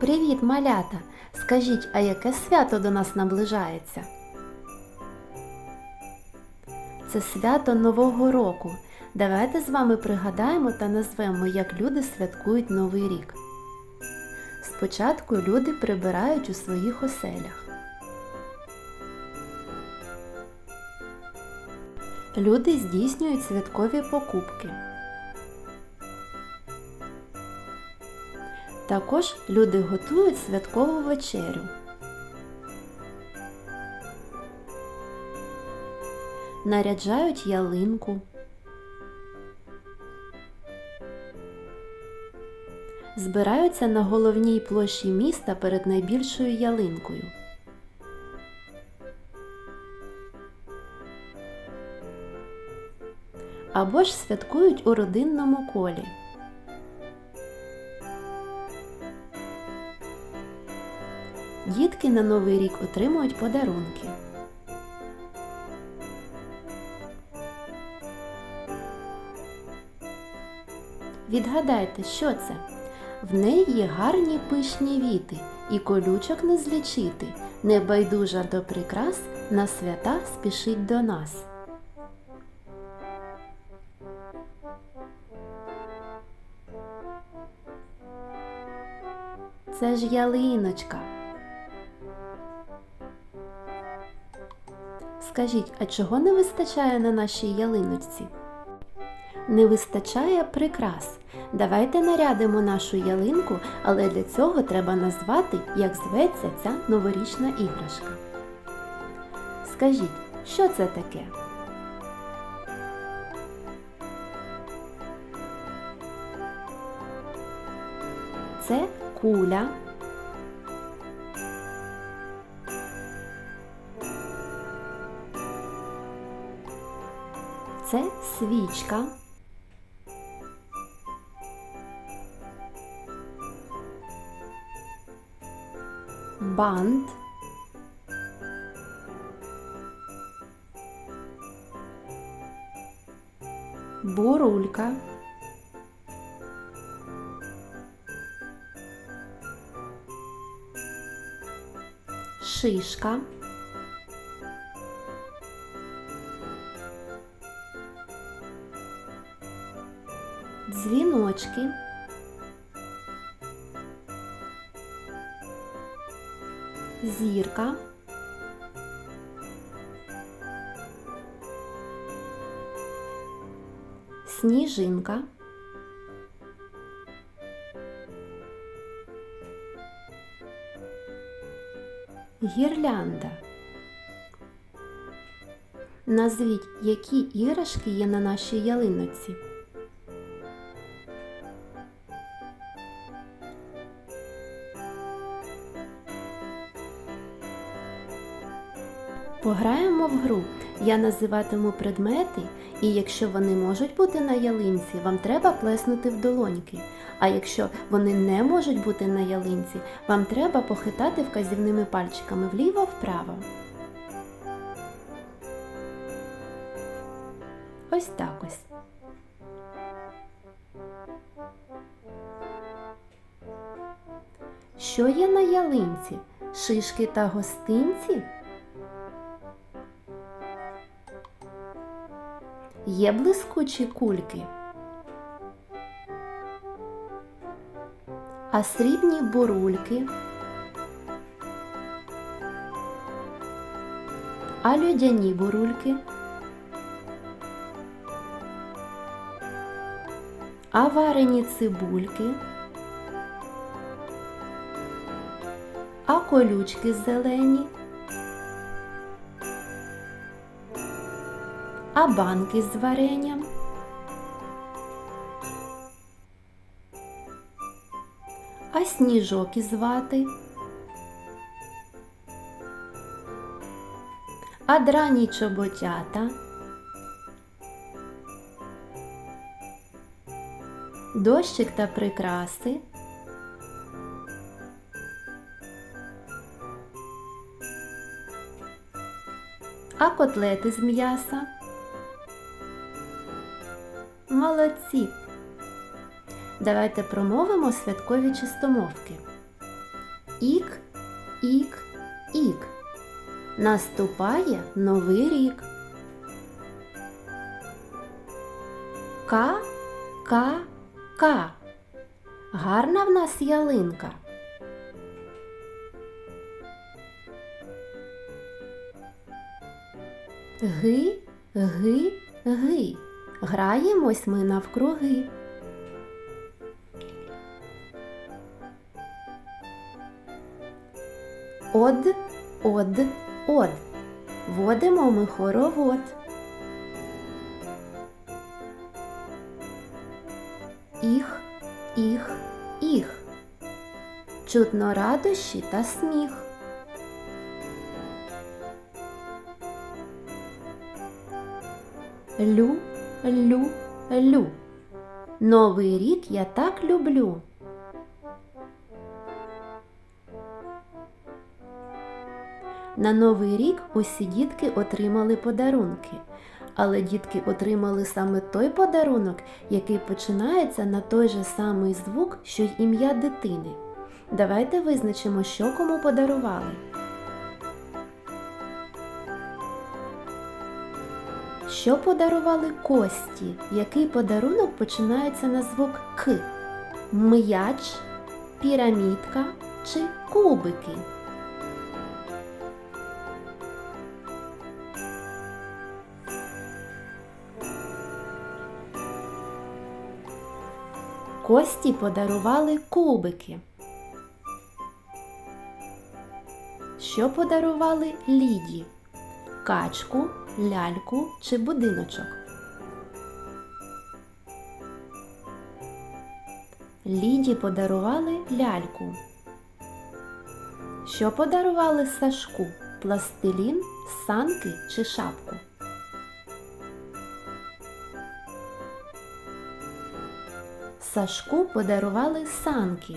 Привіт, малята! Скажіть, а яке свято до нас наближається? Це свято Нового року. Давайте з вами пригадаємо та назвемо, як люди святкують Новий рік. Спочатку люди прибирають у своїх оселях. Люди здійснюють святкові покупки. Також люди готують святкову вечерю. Наряджають ялинку. Збираються на головній площі міста перед найбільшою ялинкою. Або ж святкують у родинному колі. Дітки на Новий рік отримують подарунки. Відгадайте, що це? В неї гарні пишні віти, і колючок не злічити. Небайдужа до прикрас на свята спішить до нас. Це ж ялиночка. Скажіть, а чого не вистачає на нашій ялиночці? Не вистачає прикрас. Давайте нарядимо нашу ялинку, але для цього треба назвати, як зветься ця новорічна іграшка. Скажіть, що це таке? Це куля. Свічка. Бант. Бурулька. Шишка. Дзвіночки. Зірка. Сніжинка. Гірлянда. Назвіть, які іграшки є на нашій ялиночці. Пограємо в гру. Я називатиму предмети, і якщо вони можуть бути на ялинці, вам треба плеснути в долоньки. А якщо вони не можуть бути на ялинці, вам треба похитати вказівними пальчиками вліво-вправо. Ось так ось. Що є на ялинці? Шишки та гостинці? Є блискучі кульки. А срібні бурульки. А льодяні бурульки. А варені цибульки. А колючки зелені. А банки з варенням. А сніжок із вати. А драні чоботята. Дощик та прикраси. А котлети з м'яса. Молодці! Давайте промовимо святкові чистомовки. Ік, ік, ік. Наступає новий рік. Ка, ка, ка. Гарна в нас ялинка. Ги, ги, ги. Граємось ми навкруги. Од, од, од. Водимо ми хоровод. Іх, іх, іх. Чутно радощі та сміх. Лю, лю, лю. Новий рік я так люблю. На Новий рік усі дітки отримали подарунки. Але дітки отримали саме той подарунок, який починається на той же самий звук, що й ім'я дитини. Давайте визначимо, що кому подарували. Що подарували Кості? Який подарунок починається на звук К? М'яч, пірамідка чи кубики? Кості подарували кубики. Що подарували Ліді? Качку, ляльку чи будиночок? Ліді подарували ляльку. Що подарували Сашку? Пластилін, санки чи шапку? Сашку подарували санки.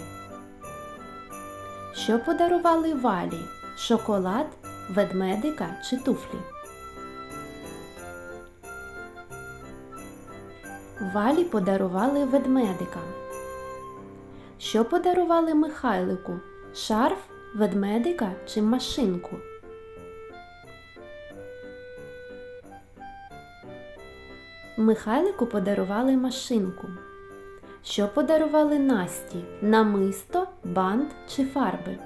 Що подарували валі? Шоколад, ведмедика чи туфлі? Валі подарували ведмедика. Що подарували Михайлику? Шарф, ведмедика чи машинку? Михайлику подарували машинку. Що подарували Насті? Намисто, бант чи фарби?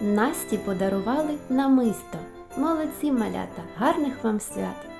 Насті подарували намисто. Молодці малята, гарних вам свят!